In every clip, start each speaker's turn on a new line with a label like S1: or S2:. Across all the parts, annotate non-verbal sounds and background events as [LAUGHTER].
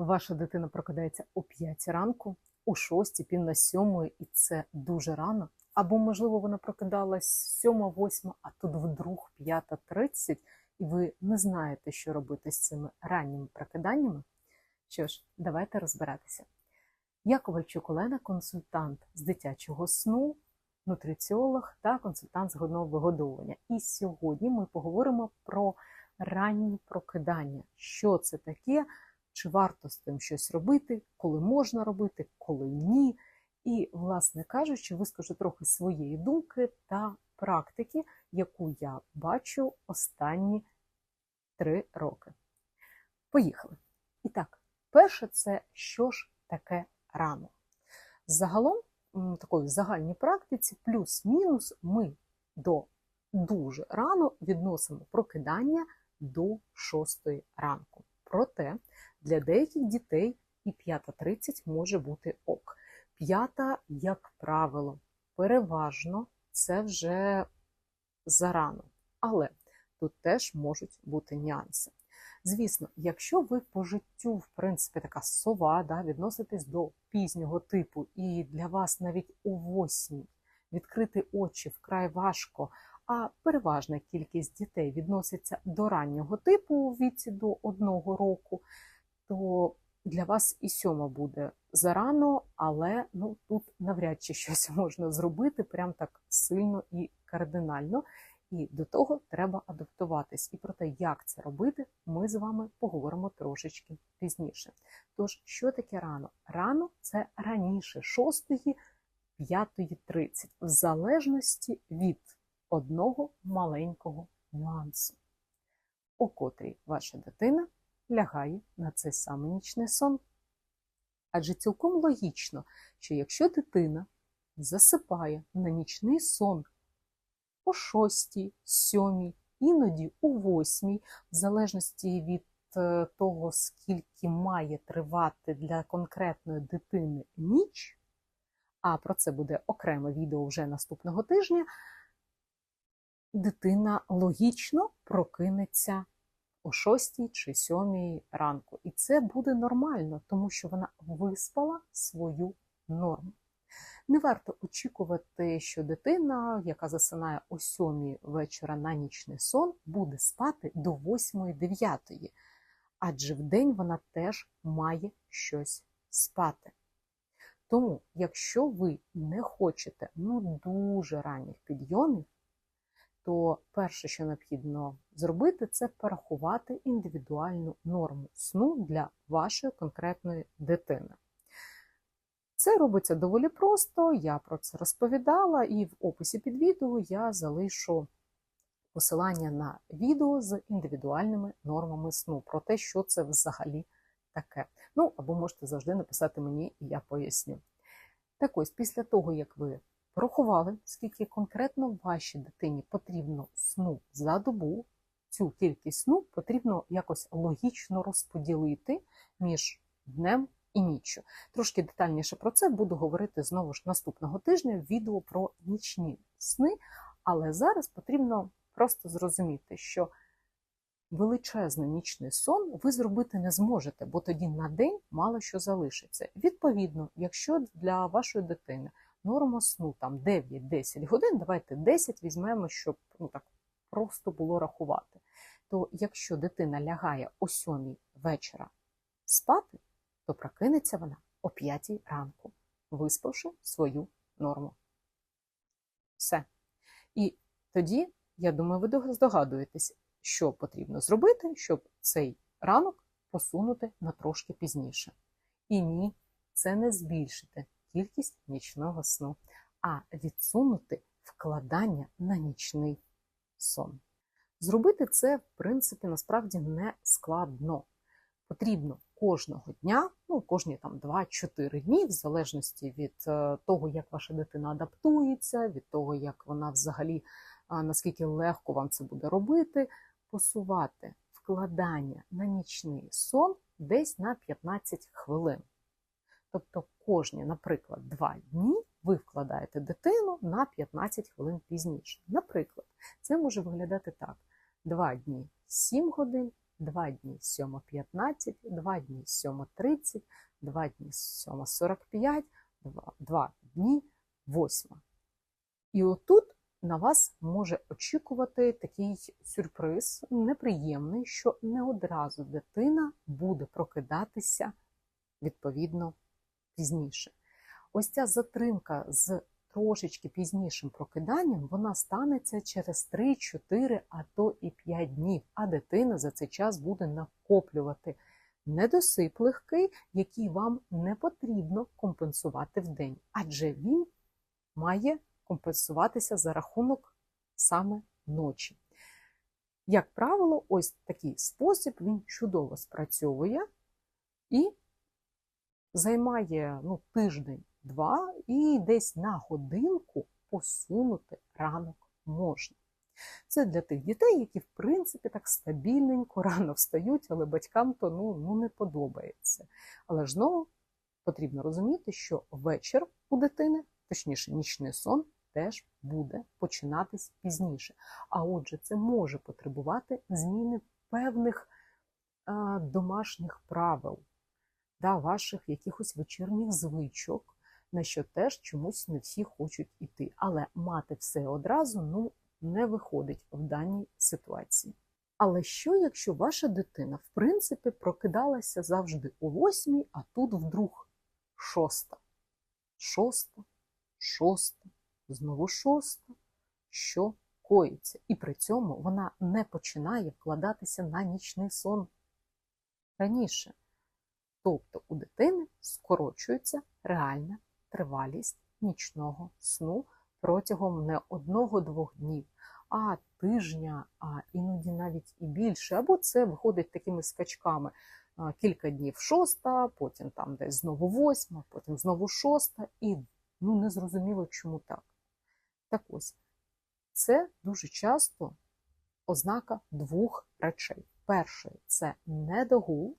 S1: Ваша дитина прокидається о 5 ранку, о 6, пів на 7, і це дуже рано. Або, можливо, вона прокидалась 7, 8, а тут вдруг 5.30, і ви не знаєте, що робити з цими ранніми прокиданнями. Що ж, давайте розбиратися. Я Ковальчук Олена, консультант з дитячого сну, нутриціолог та консультант з годного вигодовування. І сьогодні ми поговоримо про ранні прокидання. Що це таке? Чи варто з тим щось робити, коли можна робити, коли ні. І, власне кажучи, вискажу трохи своєї думки та практики, яку я бачу останні три роки. Поїхали. І так, перше, це що ж таке рано. Загалом, такої загальній практиці, плюс-мінус, ми до дуже рано відносимо прокидання до 6 ранку. Проте для деяких дітей і 5.30 може бути ок. П'ята, як правило, переважно це вже зарано. Але тут теж можуть бути нюанси. Звісно, якщо ви по життю, в принципі, така сова, да, відноситесь до пізнього типу, і для вас навіть у восьмій відкрити очі вкрай важко, а переважна кількість дітей відноситься до раннього типу у віці до одного року, то для вас і сьома буде зарано, але ну, тут навряд чи щось [LAUGHS] можна зробити прям так сильно і кардинально. І до того треба адаптуватись. І про те, як це робити, ми з вами поговоримо трошечки пізніше. Тож, що таке рано? Рано це раніше 6 5.30, в залежності від одного маленького нюансу, у котрій ваша дитина лягає на цей самий нічний сон. Адже цілком логічно, що якщо дитина засипає на нічний сон о 6, 7, іноді у 8, в залежності від е, того, скільки має тривати для конкретної дитини ніч, а про це буде окреме відео вже наступного тижня, дитина логічно прокинеться о 6 чи 7 ранку. І це буде нормально, тому що вона виспала свою норму. Не варто очікувати, що дитина, яка засинає о 7 вечора на нічний сон, буде спати до 8-9, адже вдень вона теж має щось спати. Тому, якщо ви не хочете ну, дуже ранніх підйомів, то перше, що необхідно зробити, це порахувати індивідуальну норму сну для вашої конкретної дитини. Це робиться доволі просто, я про це розповідала, і в описі під відео я залишу посилання на відео з індивідуальними нормами сну, про те, що це взагалі таке. Ну, або можете завжди написати мені, і я поясню. Так ось, після того, як ви порахували, скільки конкретно вашій дитині потрібно сну за добу, цю кількість сну потрібно якось логічно розподілити між днем і ніччю. Трошки детальніше про це буду говорити знову ж наступного тижня в відео про нічні сни, але зараз потрібно просто зрозуміти, що величезний нічний сон ви зробити не зможете, бо тоді на день мало що залишиться. Відповідно, якщо для вашої дитини норма сну там 9-10 годин, давайте 10 візьмемо, щоб ну, так просто було рахувати. То якщо дитина лягає о 7 вечора спати, то прокинеться вона о 5 ранку, виспавши свою норму. Все. І тоді, я думаю, ви здогадуєтесь, що потрібно зробити, щоб цей ранок посунути на трошки пізніше. І ні, це не збільшити кількість нічного сну, а відсунути вкладання на нічний сон. Зробити це, в принципі, насправді не складно. Потрібно кожного дня, ну, кожні там 2-4 дні, в залежності від е, того, як ваша дитина адаптується, від того, як вона взагалі, наскільки легко вам це буде робити, посувати вкладання на нічний сон десь на 15 хвилин. Тобто кожні, наприклад, 2 дні ви вкладаєте дитину на 15 хвилин пізніше. Наприклад, це може виглядати так: 2 дні 7 годин, 2 дні 7.15, 2 дні 7.30, 2 дні 7.45, 2, 2 дні 8. І отут на вас може очікувати такий сюрприз, неприємний, що не одразу дитина буде прокидатися відповідно пізніше. Ось ця затримка з трошечки пізнішим прокиданням, вона станеться через 3, 4, а то і 5 днів, а дитина за цей час буде накоплювати недосип легкий, який вам не потрібно компенсувати в день, адже він має компенсуватися за рахунок саме ночі. Як правило, ось такий спосіб він чудово спрацьовує і займає ну, тиждень-два, і десь на годинку посунути ранок можна. Це для тих дітей, які, в принципі, так стабільненько рано встають, але батькам то ну, ну не подобається. Але ж знову потрібно розуміти, що вечір у дитини, точніше, нічний сон, теж буде починатись пізніше. А отже, це може потребувати зміни певних а, домашніх правил, да, ваших якихось вечірніх звичок, на що теж чомусь не всі хочуть іти. Але мати все одразу ну, не виходить в даній ситуації. Але що, якщо ваша дитина, в принципі, прокидалася завжди о восьмій, а тут вдруг шоста, шоста, шоста, знову шоста, що коїться, і при цьому вона не починає вкладатися на нічний сон раніше. Тобто у дитини скорочується реальна тривалість нічного сну протягом не одного-двох днів, а тижня, а іноді навіть і більше. Або це виходить такими скачками. Кілька днів шоста, потім там десь знову восьма, потім знову шоста, і ну незрозуміло, чому так. Так ось, це дуже часто ознака двох речей. Перший це недогул,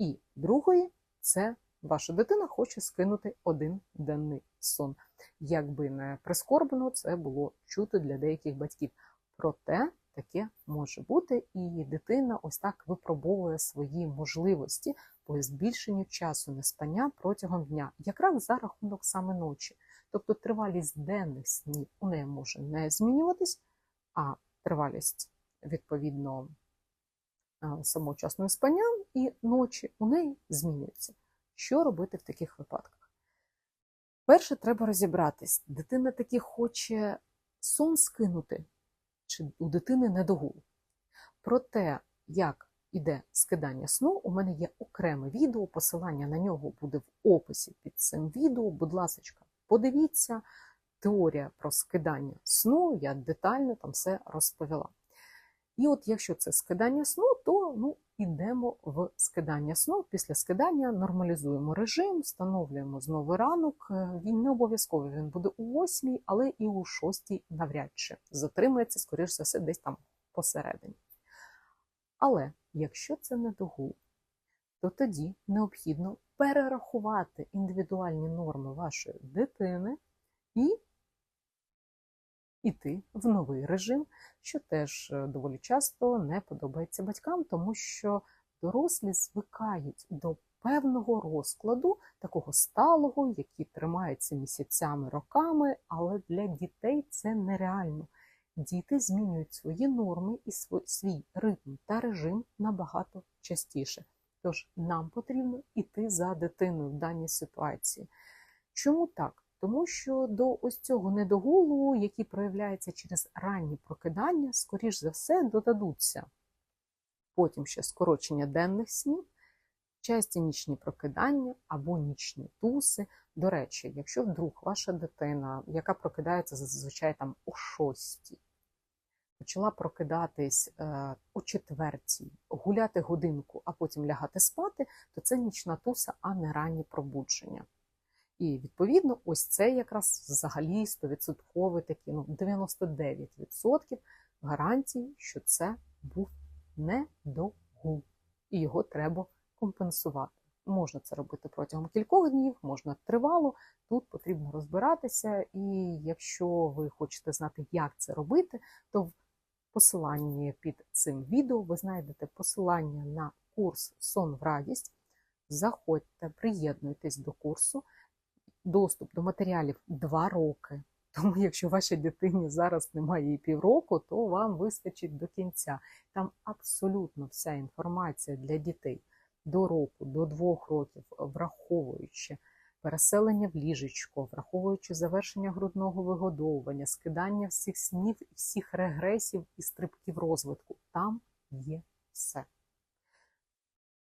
S1: і другої це ваша дитина хоче скинути один денний сон. Якби не прискорбно, це було чути для деяких батьків. Проте таке може бути, і дитина ось так випробовує свої можливості по збільшенню часу неспання протягом дня, якраз за рахунок саме ночі. Тобто тривалість денних снів у неї може не змінюватись, а тривалість відповідно самого часу спання і ночі у неї змінюється. Що робити в таких випадках? Перше, треба розібратись, дитина таки хоче сон скинути, чи у дитини недогул. Про те, як іде скидання сну, у мене є окреме відео, посилання на нього буде в описі під цим відео. Будь ласка, подивіться, теорія про скидання сну, я детально там все розповіла. І от якщо це скидання сну, то ну, йдемо в скидання сну. Після скидання нормалізуємо режим, встановлюємо знову ранок. Е, він не обов'язково він буде у 8, але і у 6 навряд чи затримається, скоріш за все, десь там посередині. Але якщо це не догул, то тоді необхідно перерахувати індивідуальні норми вашої дитини і іти в новий режим, що теж е, доволі часто не подобається батькам, тому що дорослі звикають до певного розкладу, такого сталого, який тримається місяцями, роками, але для дітей це нереально. Діти змінюють свої норми і свій ритм та режим набагато частіше. Тож нам потрібно йти за дитиною в даній ситуації. Чому так? Тому що до ось цього недогулу, який проявляється через ранні прокидання, скоріш за все, додадуться потім ще скорочення денних снів, часті нічні прокидання або нічні туси. До речі, якщо вдруг ваша дитина, яка прокидається зазвичай там о шостій, почала прокидатись е, о четвертій, гуляти годинку, а потім лягати спати, то це нічна туса, а не ранні пробудження. І відповідно, ось це якраз взагалі 100% такі, ну 99% гарантії, що це був недогул, і його треба компенсувати. Можна це робити протягом кількох днів, можна тривало. Тут потрібно розбиратися, і якщо ви хочете знати, як це робити, то в посиланні під цим відео ви знайдете посилання на курс Сон в радість. Заходьте, приєднуйтесь до курсу. Доступ до матеріалів 2 роки. [LAUGHS] Тому, якщо вашій дитині зараз немає і півроку, то вам вистачить до кінця. Там абсолютно вся інформація для дітей до року, до двох років, враховуючи переселення в ліжечко, враховуючи завершення грудного вигодовування, скидання всіх снів, всіх регресів і стрибків розвитку. Там є все.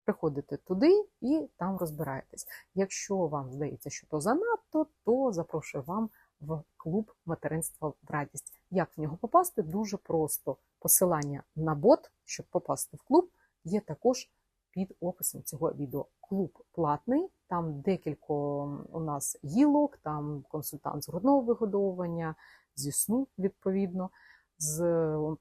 S1: Приходите туди і там розбираєтесь. Якщо вам здається, що то занадто, то запрошую вам в клуб материнства в радість. Як в нього попасти? Дуже просто. Посилання на бот, щоб попасти в клуб, є також під описом цього відео. Клуб платний, там декілька у нас гілок, там консультант з грудного вигодовування, зі сну, відповідно. З,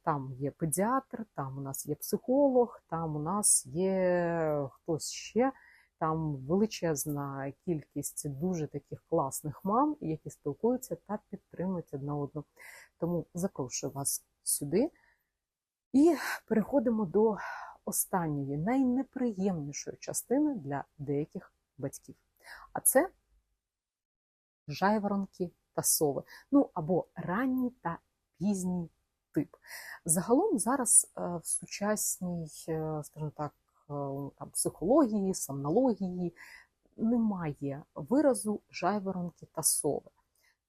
S1: Там є педіатр, там у нас є психолог, там у нас є хтось ще. Там величезна кількість дуже таких класних мам, які спілкуються та підтримують одна одну. Тому запрошую вас сюди і переходимо до останньої, найнеприємнішої частини для деяких батьків. А це жайворонки та сови. Ну або ранній та пізній тип. Загалом зараз е, в сучасній, е, скажімо так, е, там, психології, сомнології немає виразу жайворонки та сови.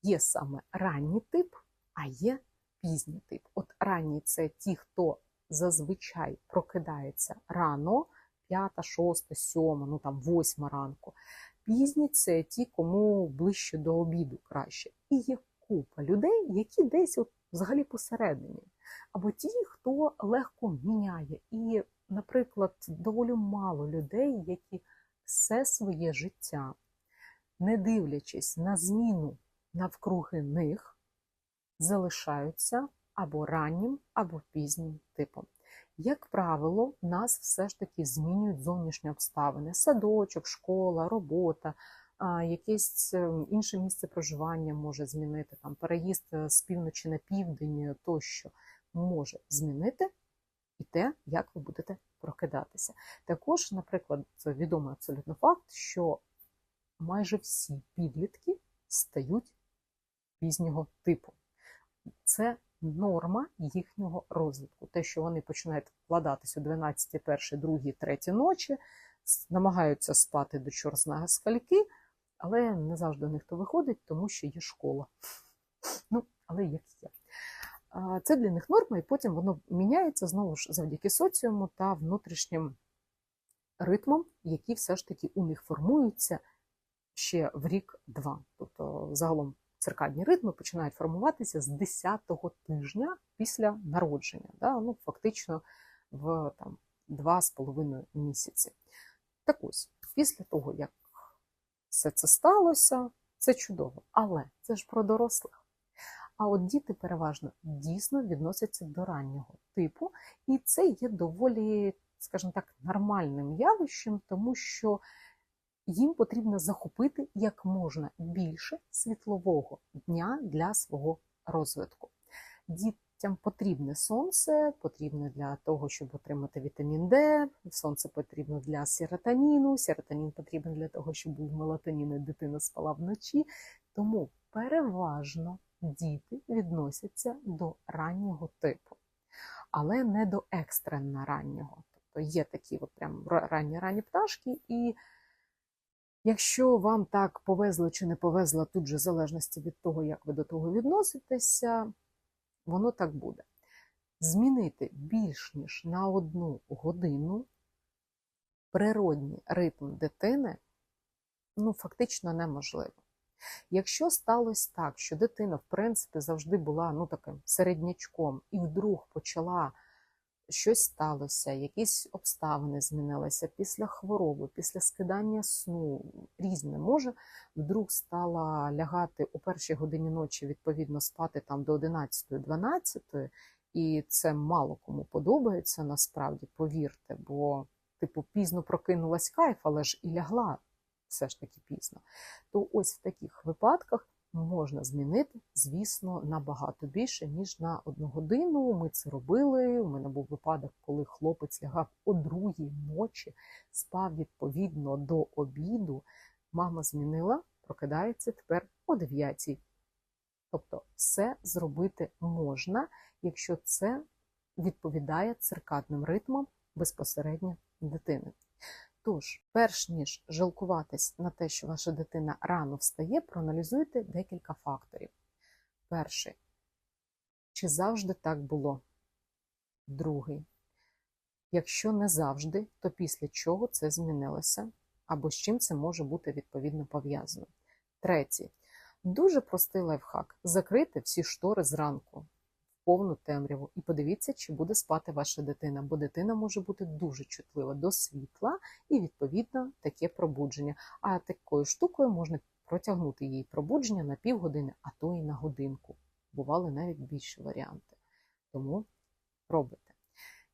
S1: Є саме ранній тип, а є пізній тип. От ранній це ті, хто зазвичай прокидається рано, п'ята, шоста, сьома, ну там восьма ранку. Пізні це ті, кому ближче до обіду краще. І є купа людей, які десь от взагалі посередині. Або ті, хто легко міняє. І, наприклад, доволі мало людей, які все своє життя, не дивлячись на зміну навкруги них, залишаються або раннім, або пізнім типом. Як правило, нас все ж таки змінюють зовнішні обставини: садочок, школа, робота, якесь ем, інше місце проживання може змінити, там переїзд е, з півночі на південь тощо може змінити і те, як ви будете прокидатися. Також, наприклад, це відомий абсолютно факт, що майже всі підлітки стають пізнього типу. Це норма їхнього розвитку. Те, що вони починають вкладатися о 12, 1, 2, 3 ночі, намагаються спати до чорзна скальки, але не завжди у них то виходить, тому що є школа. Ну, але як є. Це для них норма, і потім воно міняється знову ж завдяки соціуму та внутрішнім ритмам, які все ж таки у них формуються ще в рік-два. Тобто, загалом циркадні ритми починають формуватися з 10-го тижня після народження, да? ну, фактично в там, 2,5 місяці. Так ось, після того, як все це сталося, це чудово. Але це ж про дорослих. А от діти переважно дійсно відносяться до раннього типу, і це є доволі, скажімо так, нормальним явищем, тому що їм потрібно захопити як можна більше світлового дня для свого розвитку. Дітям потрібне сонце, потрібне для того, щоб отримати вітамін Д, сонце потрібно для серотоніну, серотонін потрібен для того, щоб був мелатонін і дитина спала вночі. Тому переважно діти відносяться до раннього типу, але не до екстренно раннього. Тобто є такі от прям ранні ранні пташки, і якщо вам так повезло чи не повезло, тут же в залежності від того, як ви до того відноситеся, воно так буде. Змінити більш ніж на одну годину природній ритм дитини ну, фактично неможливо. Якщо сталося так, що дитина, в принципі, завжди була ну, таким середнячком, і вдруг почала щось сталося, якісь обставини змінилися після хвороби, після скидання сну, різне, може, вдруг стала лягати у першій годині ночі, відповідно, спати там до 11-12, і це мало кому подобається, насправді, повірте, бо, типу, пізно прокинулась кайф, але ж і лягла все ж таки пізно. То ось в таких випадках можна змінити, звісно, набагато більше, ніж на одну годину. Ми це робили. У мене був випадок, коли хлопець лягав о другій ночі, спав відповідно до обіду. Мама змінила, прокидається тепер о дев'ятій. Тобто, все зробити можна, якщо це відповідає циркадним ритмам безпосередньо дитини. Тож, перш ніж жалкуватись на те, що ваша дитина рано встає, проаналізуйте декілька факторів. Перший, чи завжди так було? Другий, якщо не завжди, то після чого це змінилося, або з чим це може бути відповідно пов'язано. Третій, дуже простий лайфхак: закрити всі штори зранку повну темряву і подивіться, чи буде спати ваша дитина, бо дитина може бути дуже чутлива до світла і, відповідно, таке пробудження. А такою штукою можна протягнути її пробудження на півгодини, а то і на годинку. Бували навіть більші варіанти. Тому пробуйте.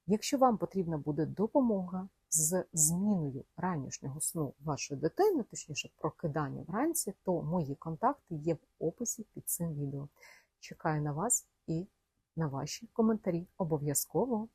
S1: Якщо вам потрібна буде допомога з зміною ранішнього сну вашої дитини, точніше прокидання вранці, то мої контакти є в описі під цим відео. Чекаю на вас і на ваші коментарі обов'язково.